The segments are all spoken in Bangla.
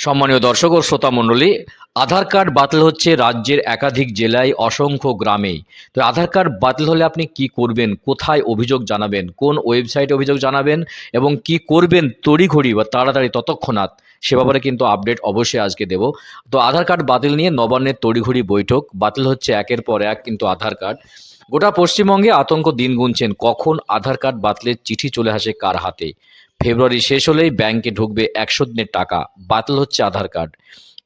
সম্মানীয় দর্শক ও শ্রোতা মণ্ডলী, আধার কার্ড বাতিল হচ্ছে রাজ্যের একাধিক জেলায় অসংখ্য গ্রামেই। তো আধার কার্ড বাতিল হলে আপনি কি করবেন? কোথায় অভিযোগ জানাবেন? কোন ওয়েবসাইটে অভিযোগ জানাবেন? এবং কি করবেন তড়িঘড়ি বা তাড়াতাড়ি ততক্ষণাৎ? সে ব্যাপারে কিন্তু আপডেট অবশ্যই আজকে দেব। তো আধার কার্ড বাতিল নিয়ে নবান্নের তড়িঘড়ি বৈঠক বাতিল হচ্ছে একের পর এক কিন্তু আধার কার্ড। গোটা পশ্চিমবঙ্গে আতঙ্ক দিন গুনছেন। কখন আধার কার্ড বাতিলের চিঠি চলে আসে কার হাতে? ফেব্রুয়ারি শেষ হলেই ব্যাংকে ঢুকবে একশো দিনের টাকা। বাতিল হচ্ছে আধার কার্ড।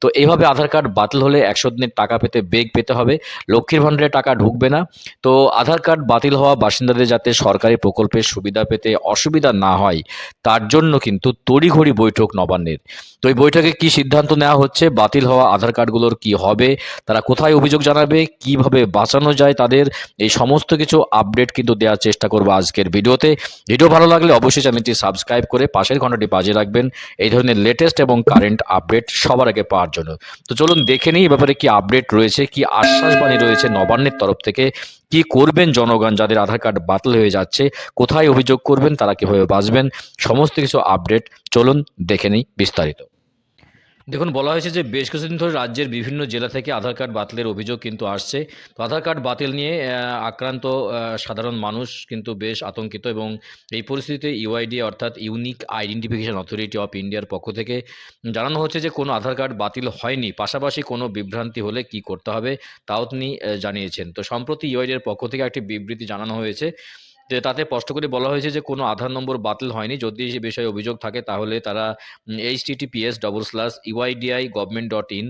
তো এইভাবে আধার কার্ড বাতিল হলে একশো দিনের টাকা পেতে বেগ পেতে হবে। লক্ষ্মীর ভাণ্ডারে টাকা ঢুকবে না। তো আধার কার্ড বাতিল হওয়া বাসিন্দাদের যাতে সরকারি প্রকল্পের সুবিধা পেতে অসুবিধা না হয়, তার জন্য কিন্তু তড়িঘড়ি বৈঠক নবান্নের। তো এই বৈঠকে কি সিদ্ধান্ত নেওয়া হচ্ছে? বাতিল হওয়া আধার কার্ডগুলোর কি হবে? তারা কোথায় অভিযোগ জানাবে? কীভাবে বাঁচানো যায় তাদের? এই সমস্ত কিছু আপডেট কিন্তু দেওয়ার চেষ্টা করব আজকের ভিডিওতে। ভিডিও ভালো লাগলে অবশ্যই চ্যানেলটি সাবস্ক্রাইব করে পাশের ঘন্টাটি বাজে রাখবেন। এই ধরনের লেটেস্ট এবং কারেন্ট আপডেট সবার আগে পাওয়ার জন্য। তো চলুন দেখে নিই ব্যাপারে কি আপডেট রয়েছে, কি আশ্বাসবাণী রয়েছে নবান্নের তরফ থেকে। কি করবেন জনগণ যাদের আধার কার্ড বাতিল হয়ে যাচ্ছে, কোথায় অভিযোগ করবেন, তারা কীভাবে বাঁচবেন, সমস্ত কিছু আপডেট চলুন দেখে নিই বিস্তারিত। দেখুন, বলা হয়েছে যে বেশ কিছুদিন ধরে রাজ্যের বিভিন্ন জেলা থেকে আধার কার্ড বাতিলের অভিযোগ কিন্তু আসছে। তো আধার কার্ড বাতিল নিয়ে আক্রান্ত সাধারণ মানুষ কিন্তু বেশ আতঙ্কিত এবং এই পরিস্থিতিতে ইউআইডি অর্থাৎ ইউনিক আইডেন্টিফিকেশন অথরিটি অফ ইন্ডিয়ার পক্ষ থেকে জানানো হচ্ছে যে কোনো আধার কার্ড বাতিল হয়নি। পাশাপাশি কোনো বিভ্রান্তি হলে কি করতে হবে, তাও তিনি জানিয়েছেন। তো সম্প্রতি ইউআইডির পক্ষ থেকে একটি বিবৃতি জানানো হয়েছে যে তাতে স্পষ্ট করে বলা হয়েছে যে কোনো আধার নম্বর বাতিল হয়নি। যদি সে বিষয়ে অভিযোগ থাকে তাহলে তারা H TTPS double slash UIDAI government dot in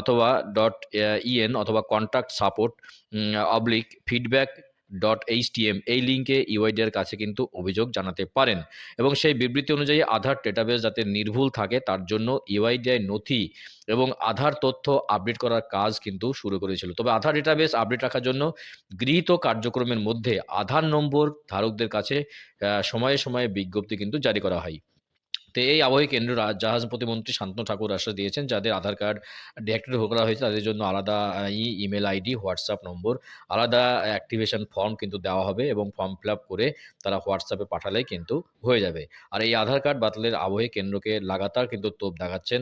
অথবা ডট ইএন অথবা contact support oblique feedback dot HTM এই লিঙ্কে ইউআইডিআর কাছে কিন্তু অভিযোগ জানাতে পারেন। এবং সেই বিবৃতি অনুযায়ী আধার ডেটাবেস যাতে নির্ভুল থাকে, তার জন্য ইউআইডিআই নথি এবং আধার তথ্য আপডেট করার কাজ কিন্তু শুরু করেছিল। তবে আধার ডেটাবেস আপডেট রাখার জন্য গৃহীত কার্যক্রমের মধ্যে আধার নম্বর ধারকদের কাছে সময়ে সময়ে বিজ্ঞপ্তি কিন্তু জারি করা হয়। তো এই আবহে কেন্দ্র জাহাজ প্রতিমন্ত্রী শান্তনু ঠাকুর আশ্বাস দিয়েছেন, যাদের আধার কার্ড ডিঅ্যাক্টিভেট করা হয়েছে। তাদের জন্য আলাদা, e, email ID, WhatsApp number, আলাদা অ্যাক্টিভেশন ফর্ম কিন্তু দেওয়া হবে এবং ফর্ম ফিল করে তারা হোয়াটসঅ্যাপে পাঠালেই কিন্তু হয়ে যাবে। আর এই আধার কার্ড বাতিলের আবহে কেন্দ্রকে লাগাতার কিন্তু তোপ দেখাচ্ছেন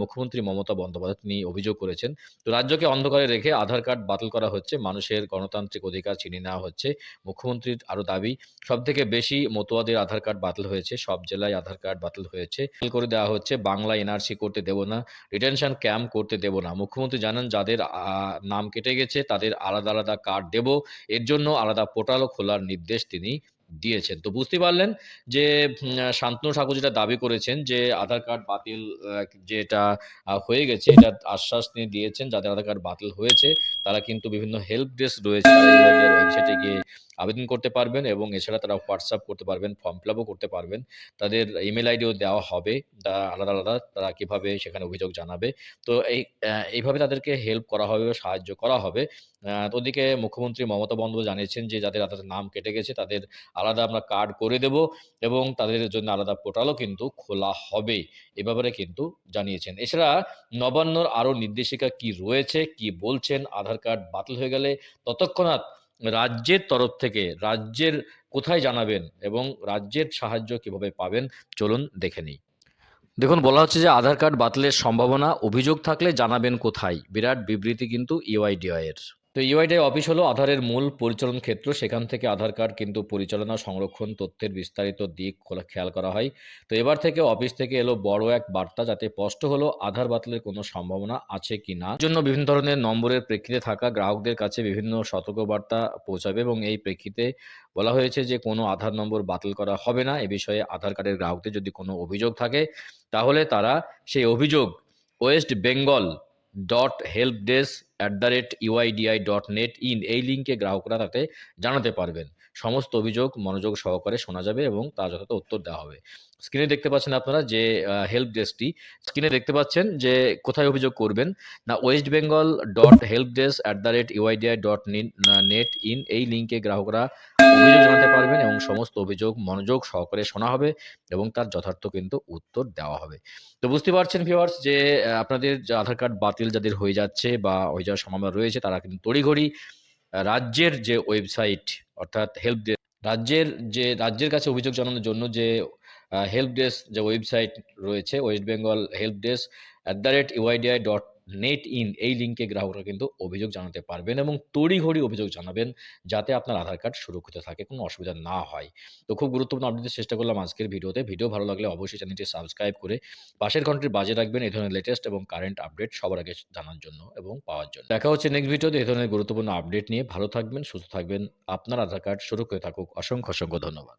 মুখ্যমন্ত্রী মমতা বন্দ্যোপাধ্যায়। তিনি অভিযোগ করেছেন, তো রাজ্যকে অন্ধকারে রেখে আধার কার্ড বাতিল করা হচ্ছে, মানুষের গণতান্ত্রিক অধিকার ছিনিয়ে নেওয়া হচ্ছে। মুখ্যমন্ত্রীর আরও দাবি সব থেকে বেশি মতুয়াদের আধার কার্ড বাতিল হয়েছে, সব জেলায় আধার কার্ড বাতিল হয়েছে। করে দেওয়া হচ্ছে, বাংলা এনআরসি করতে দেব না রিটেনশন ক্যাম্প করতে দেব না। মুখ্যমন্ত্রী জানান, যাদের নাম কেটে গেছে, তাদের আলাদা আলাদা কার্ড দেব। এর জন্য আলাদা পোর্টালও খোলার নির্দেশ তিনি দিয়েছেন। তো বুঝতে পারলেন যে শান্তনু ঠাকুর যেটা দাবি করেছেন যে, আধার কার্ড বাতিল যেটা হয়ে গেছে, এটা আশ্বাস তিনি দিয়েছেন, যাদের আধার কার্ড বাতিল হয়েছে, তারা কিন্তু বিভিন্ন হেল্প ডেস্ক রয়েছে ওয়েবসাইটে গিয়ে আবেদন করতে পারবেন এবং এছাড়া তারা হোয়াটসঅ্যাপ করতে পারবেন, ফর্ম ফিল করতে পারবেন। তাদের ইমেল আইডিও দেওয়া হবে, তা আলাদা আলাদা তারা কীভাবে সেখানে অভিযোগ জানাবে। তো এই এইভাবে তাদেরকে হেল্প করা হবে বা সাহায্য করা হবে। ওদিকে মুখ্যমন্ত্রী মমতা বন্দ্যোপাধ্যায় জানিয়েছেন যে, যাদের আধার নাম কেটে গেছে, তাদের আলাদা আমরা কার্ড করে দেব এবং তাদের জন্য আলাদা পোর্টালও কিন্তু খোলা হবে। এ ব্যাপারে কিন্তু জানিয়েছেন। এছাড়া নবান্নর আরও নির্দেশিকা কি রয়েছে, কি বলছেন, আধার কার্ড বাতিল হয়ে গেলে ততক্ষণাৎ রাজ্যের তরফ থেকে, রাজ্যের কোথায় জানাবেন এবং রাজ্যের সাহায্য কীভাবে পাবেন, চলুন দেখে নিই। দেখুন, বলা হচ্ছে যে আধার কার্ড বাতিলের সম্ভাবনা, অভিযোগ থাকলে জানাবেন কোথায়? বিরাট বিবৃতি কিন্তু ইউআইডিআই এর। তো ইউআইডিআই অফিস হলো আধারের মূল পরিচালন ক্ষেত্র। সেখান থেকে আধার কার্ড কিন্তু পরিচালনা, সংরক্ষণ, তথ্যের বিস্তারিত দিক খোলা- খেয়াল করা হয়। তো এবার থেকে অফিস থেকে এলো বড় এক বার্তা যাতে স্পষ্ট হলো আধার বাতিলের কোনো সম্ভাবনা আছে কি না। জন্য বিভিন্ন ধরনের নম্বরের প্রেক্ষিতে থাকা গ্রাহকদের কাছে বিভিন্ন সতর্কবার্তা পৌঁছাবে এবং এই প্রেক্ষিতে বলা হয়েছে যে কোনো আধার নম্বর বাতিল করা হবে না। এ বিষয়ে আধার কার্ডের গ্রাহকদের যদি কোনো অভিযোগ থাকে, তাহলে তারা সেই অভিযোগ West Bengal dot help desk at the rate UIDAI dot net in এই লিঙ্কে গ্রাহকরা তাতে জানাতে পারবেন। সমস্ত অভিযোগ মনোযোগ সহকারে শোনা যাবে এবং তার যথাযথ উত্তর দেওয়া হবে। স্ক্রিনে দেখতে পাচ্ছেন আপনারা যে হেল্প ডেস্কটি স্ক্রিনে দেখতে পাচ্ছেন যে কোথায় অভিযোগ করবেন। না West Bengal dot help desk at the rate UIDAI dot net in এই লিঙ্কে গ্রাহকরা অভিযোগ জানাতে পারবেন এবং সমস্ত অভিযোগ মনোযোগ সহকারে শোনা হবে এবং তার যথার্থ কিন্তু উত্তর দেওয়া হবে। তো বুঝতে পারছেন ভিউয়ার্স যে আপনাদের যে আধার কার্ড বাতিল যাদের হয়ে যাচ্ছে বা হয়ে যাওয়ার সম্ভাবনা রয়েছে তারা কিন্তু তড়িঘড়ি রাজ্যের যে ওয়েবসাইট অর্থাৎ হেল্প ডেস্ক রাজ্যের যে, রাজ্যের কাছে অভিযোগ জানানোর জন্য যে হেল্প ডেস্ক যে ওয়েবসাইট রয়েছে West Bengal help desk at the rate UIDAI dot net in এই লিঙ্কে গ্রাহকরা কিন্তু অভিযোগ জানাতে পারবেন এবং তড়িঘড়ি অভিযোগ জানাবেন যাতে আপনার আধার কার্ড সুরক্ষিত থাকে, কোনো অসুবিধা না হয়। তো খুব গুরুত্বপূর্ণ আপডেট দিতে চেষ্টা করলাম আজকের ভিডিওতে। ভিডিও ভালো লাগলে অবশ্যই চ্যানেলটি সাবস্ক্রাইব করে পাশের ঘন্টির বাজে রাখবেন এই ধরনের লেটেস্ট এবং কারেন্ট আপডেট সবার আগে জানার জন্য এবং পাওয়ার জন্য। দেখা হচ্ছে নেক্সট ভিডিওতে এই ধরনের গুরুত্বপূর্ণ আপডেট নিয়ে। ভালো থাকবেন, সুস্থ থাকবেন। আপনার আধার কার্ড সুরক্ষিত থাকুক। অসংখ্য অসংখ্য ধন্যবাদ।